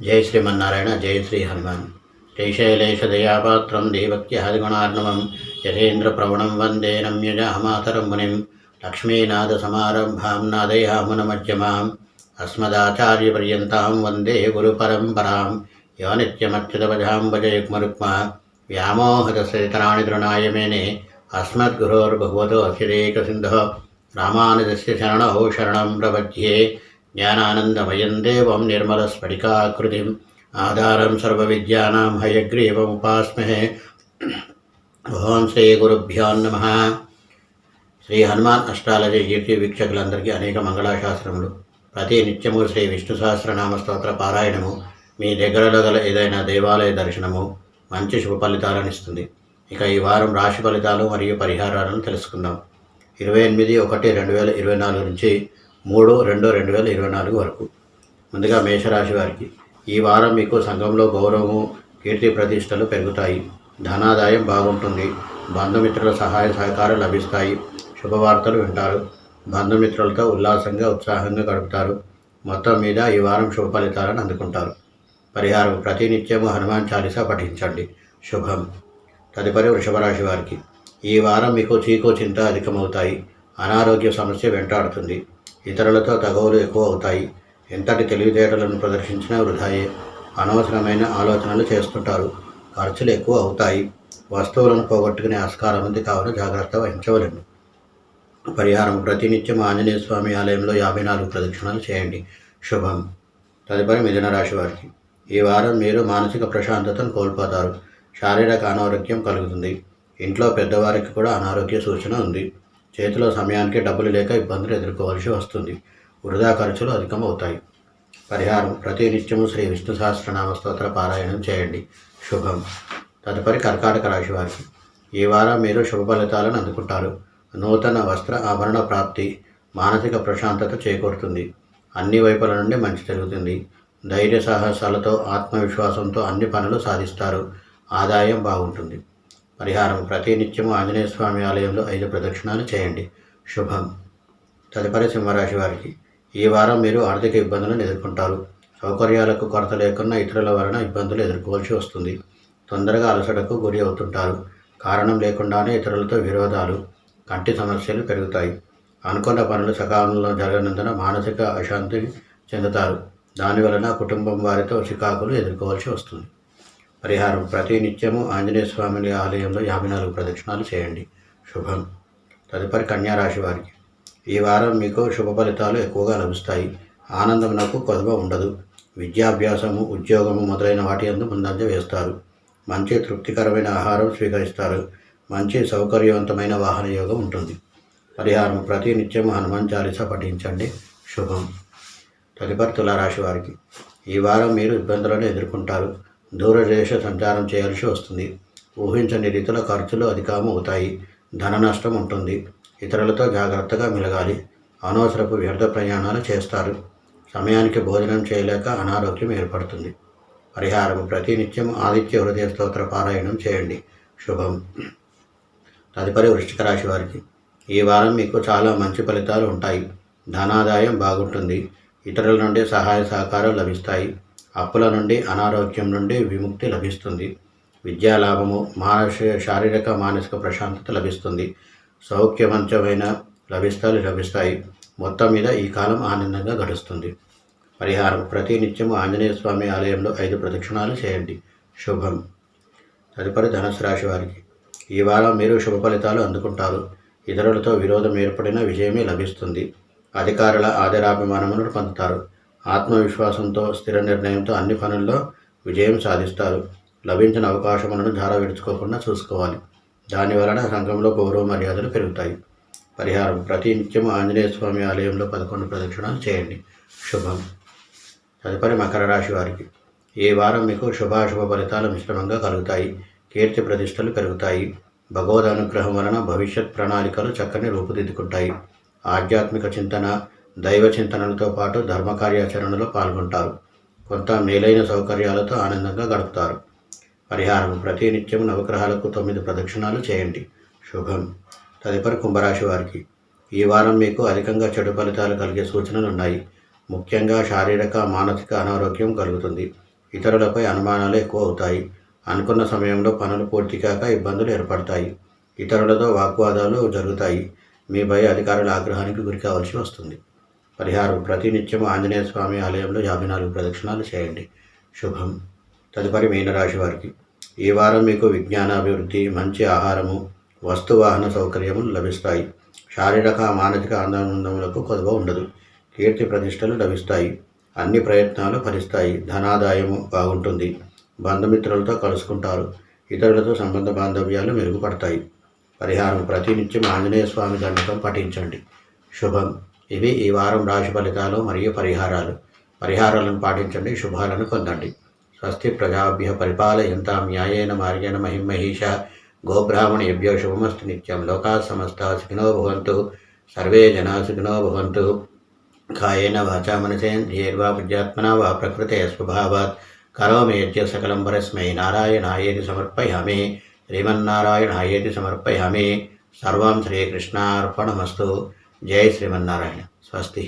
జై శ్రీమన్నారాయణ జై శ్రీ హనుమాన్. శ్రీశైలేశదయాపాత్రం దేవక్యహరిగుణార్ణవం యథేంద్రప్రవణం వందే నమ్యజామాతరం మునిం లక్ష్మీనాథసమారంభాం నాదయామునమధ్యమాం అస్మదాచార్యపర్యంతాం వందే గురుపరంపరాం యో నిత్యమచ్యుతవజాం భజయుగ్మరుక్మ వ్యామోహదశతరాణి తృణాయమేనే అస్మద్గురోర్భగవతో అఖిలేకసింధో రామానుజస్య శరణో శరణం ప్రపద్యే జ్ఞానానందమయం దేవం నిర్మలస్ఫటికాకృతిం ఆధారం సర్వవిద్యానాం హయగ్రీవముపాస్మహే ఓం శ్రీ గురుభ్యో నమ శ్రీ హనుమాన్ అష్టాలజీ యూట్యూబ్ వీక్షకులందరికీ అనేక మంగళాశాస్త్రములు. ప్రతి నిత్యము శ్రీ విష్ణు సహస్రనామ స్తోత్ర పారాయణము. మీ దగ్గరలో గల ఏదైనా దేవాలయ దర్శనము మంచి శుభ ఫలితాలను ఇస్తుంది. ఇక ఈ వారం రాశి ఫలితాలు మరియు పరిహారాలను తెలుసుకుందాం. ఇరవై ఎనిమిది ఒకటి రెండు వేల ఇరవై నాలుగు నుంచి మూడు రెండు రెండు వేల ఇరవై నాలుగు వరకు. ముందుగా మేషరాశి వారికి ఈ వారం మీకు సంఘంలో గౌరవము కీర్తి ప్రతిష్టలు పెరుగుతాయి. ధనాదాయం బాగుంటుంది. బంధుమిత్రుల సహాయ సహకారం లభిస్తాయి. శుభవార్తలు వింటారు. బంధుమిత్రులతో ఉల్లాసంగా ఉత్సాహంగా గడుపుతారు. మొత్తం మీద ఈ వారం శుభ ఫలితాలను అందుకుంటారు. పరిహారం ప్రతినిత్యము హనుమాన్ చాలీసా పఠించండి. శుభం. తదుపరి వృషభరాశి వారికి ఈ వారం మీకు చీకు చింత అధికమవుతాయి. అనారోగ్య సమస్య వెంటాడుతుంది. ఇతరులతో తగవులు ఎక్కువ అవుతాయి ఎంతటి తెలివితేటలను ప్రదర్శించినా వృధాయే అనవసరమైన ఆలోచనలు చేస్తుంటారు. ఖర్చులు ఎక్కువ అవుతాయి వస్తువులను పోగొట్టుకునే ఆస్కారం ఉంది కావున జాగ్రత్త వహించవలను. పరిహారం ప్రతినిత్యం ఆంజనేయ స్వామి ఆలయంలో యాభై నాలుగు ప్రదక్షిణాలు చేయండి. శుభం. తదుపరి మిథున రాశి వారికి. ఈ వారం మీరు మానసిక ప్రశాంతతను కోల్పోతారు. శారీరక అనారోగ్యం కలుగుతుంది. ఇంట్లో పెద్దవారికి కూడా అనారోగ్య సూచన ఉంది. చేతిలో సమయానికి డబ్బులు లేక ఇబ్బందులు ఎదుర్కోవాల్సి వస్తుంది. వృధా ఖర్చులు అధికమవుతాయి. పరిహారం ప్రతి నిత్యము శ్రీ విష్ణు సహస్రనామ స్తోత్ర పారాయణం చేయండి. శుభం. తదుపరి కర్కాటక రాశి వారికి. ఈ వారం మీరు శుభ ఫలితాలను అందుకుంటారు. నూతన వస్త్ర ఆభరణ ప్రాప్తి మానసిక ప్రశాంతత చేకూరుతుంది. అన్ని వైపుల నుండి మంచి జరుగుతుంది. ధైర్య సాహసాలతో ఆత్మవిశ్వాసంతో అన్ని పనులు సాధిస్తారు. ఆదాయం బాగుంటుంది. పరిహారం ప్రతి నిత్యము ఆంజనేయ స్వామి ఆలయంలో ఐదు ప్రదక్షిణాలు చేయండి. శుభం. తదుపరి సింహరాశి వారికి ఈ వారం మీరు ఆర్థిక ఇబ్బందులను ఎదుర్కొంటారు. సౌకర్యాలకు కొరత లేకుండా ఇతరుల వలన ఇబ్బందులు ఎదుర్కోవాల్సి వస్తుంది. తొందరగా అలసటకు గురి అవుతుంటారు. కారణం లేకుండానే ఇతరులతో విరోధాలు కంటి సమస్యలు పెరుగుతాయి. అనుకున్న పనులు సకాలంలో జరగనందున మానసిక అశాంతి చెందుతారు. దాని వలన కుటుంబం వారితో చికాకులు ఎదుర్కోవాల్సి వస్తుంది. పరిహారం ప్రతి నిత్యము ఆంజనేయ స్వామి ఆలయంలో యాభై నాలుగు ప్రదక్షిణాలు చేయండి. శుభం. తదుపరి కన్యా రాశి వారికి. ఈ వారం మీకు శుభ ఫలితాలు ఎక్కువగా లభిస్తాయి. ఆనందం నాకు కొదవ ఉండదు. విద్యాభ్యాసము ఉద్యోగము మొదలైన వాటి అందు ముందంజ వేస్తారు. మంచి తృప్తికరమైన ఆహారం స్వీకరిస్తారు. మంచి సౌకర్యవంతమైన వాహన యోగం ఉంటుంది. పరిహారం ప్రతి నిత్యము హనుమాన్ చాలీసా పఠించండి. శుభం. తదుపరి తులారాశి వారికి. ఈ వారం మీరు ఇబ్బందులను ఎదుర్కొంటారు. దూరదేశ సంచారం చేయాల్సి వస్తుంది. ఊహించని రీతిలో ఖర్చులు అధికము అవుతాయి ధన నష్టం ఉంటుంది. ఇతరులతో జాగ్రత్తగా మెలగాలి. అనవసరపు వ్యర్థ ప్రయాణాలు చేస్తారు. సమయానికి భోజనం చేయలేక అనారోగ్యం ఏర్పడుతుంది. పరిహారం ప్రతినిత్యం ఆదిత్య హృదయ స్తోత్ర పారాయణం చేయండి. శుభం. తదుపరి వృష్టిక రాశి వారికి. ఈ వారం మీకు చాలా మంచి ఫలితాలు ఉంటాయి. ధనాదాయం బాగుంటుంది. ఇతరుల నుండి సహాయ సహకారం లభిస్తాయి. అప్పుల నుండి అనారోగ్యం నుండి విముక్తి లభిస్తుంది. విద్యాలాభము మానసిక శారీరక మానసిక ప్రశాంతత లభిస్తుంది. సౌఖ్యవంతమైన లభిస్తాలు లభిస్తాయి. మొత్తం మీద ఈ కాలం ఆనందంగా గడుస్తుంది. పరిహారం. ప్రతి నిత్యము ఆంజనేయ స్వామి ఆలయంలో ఐదు ప్రదక్షిణాలు చేయండి. శుభం. తదుపరి ధనుసు రాశి వారికి. ఈ వారం మీరు శుభ ఫలితాలు అందుకుంటారు. ఇతరులతో విరోధం ఏర్పడిన విజయమే లభిస్తుంది. అధికారుల ఆదరాభిమానములను పొందుతారు. ఆత్మవిశ్వాసంతో స్థిర నిర్ణయంతో అన్ని పనుల్లో విజయం సాధిస్తారు. లభించిన అవకాశములను ధార విడుచుకోకుండా చూసుకోవాలి. దాని వలన సంఘంలో గౌరవ మర్యాదలు పెరుగుతాయి. పరిహారం. ప్రతి నిత్యం ఆంజనేయ స్వామి ఆలయంలో పదకొండు ప్రదక్షిణాలు చేయండి. శుభం. తదుపరి మకర రాశి వారికి. ఈ వారం మీకు శుభాశుభ ఫలితాలు మిశ్రమంగా కలుగుతాయి. కీర్తి ప్రతిష్టలు పెరుగుతాయి. భగవద్ అనుగ్రహం వలన భవిష్యత్ ప్రణాళికలు చక్కని రూపుదిద్దుకుంటాయి. ఆధ్యాత్మిక చింతన దైవ చింతనలతో పాటు ధర్మ కార్యాచరణలో పాల్గొంటారు. కొంత మేలైన సౌకర్యాలతో ఆనందంగా గడుపుతారు. పరిహారం ప్రతి నిత్యం నవగ్రహాలకు తొమ్మిది ప్రదక్షిణాలు చేయండి. శుభం. తదుపరి కుంభరాశి వారికి. ఈ వారం మీకు అధికంగా చెడు ఫలితాలు కలిగే సూచనలు ఉన్నాయి ముఖ్యంగా శారీరక మానసిక అనారోగ్యం కలుగుతుంది. ఇతరులపై అనుమానాలు ఎక్కువ అవుతాయి. అనుకున్న సమయంలో పనులు పూర్తి కాక ఇబ్బందులు ఏర్పడతాయి. ఇతరులతో వాగ్వాదాలు జరుగుతాయి. మీపై అధికారుల ఆగ్రహానికి గురి కావాల్సి వస్తుంది. పరిహారం ప్రతినిత్యం ఆంజనేయ స్వామి ఆలయంలో యాభై నాలుగు ప్రదక్షిణాలు చేయండి. శుభం. తదుపరి మీనరాశి వారికి ఈ వారం మీకు విజ్ఞానాభివృద్ధి మంచి ఆహారము వస్తు వాహన లభిస్తాయి. శారీరక మానసిక ఆనందములకు కొదవ ఉండదు. కీర్తి ప్రతిష్టలు లభిస్తాయి. అన్ని ప్రయత్నాలు ఫలిస్తాయి. ధనాదాయము బాగుంటుంది. బంధుమిత్రులతో కలుసుకుంటారు. ఇతరులతో సంబంధ బాంధవ్యాలు మెరుగుపడతాయి. పరిహారం ప్రతినిత్యం ఆంజనేయ స్వామి దండకం పఠించండి. శుభం. ఇవి ఈ వారం రాశి ఫలితాలు మరియు పరిహారాలు. పరిహారాలను పాటించండి శుభాలను పొందండి. స్వస్తి ప్రజాభ్య పరిపాలయంతా న్యాయేన మార్గేణ మహిమహీష గోబ్రాహ్మణేభ్యో శుభమస్తు నిత్యం. లోకా సమస్త సుఖినో భవంతు. సర్వే జనా సుఖినో భవంతు. కాయేన వాచా మనసేంద్రియైర్వా బుద్ధ్యాత్మనా వా ప్రకృతే స్వభావాత్. కరోమి సకలం పరస్మై నారాయణాయేతి సమర్పయామి. శ్రీమన్నారాయణాయేతి సమర్పయామి. సర్వం శ్రీకృష్ణార్పణమస్తు. జై శ్రీమన్నారాయణ స్వస్తి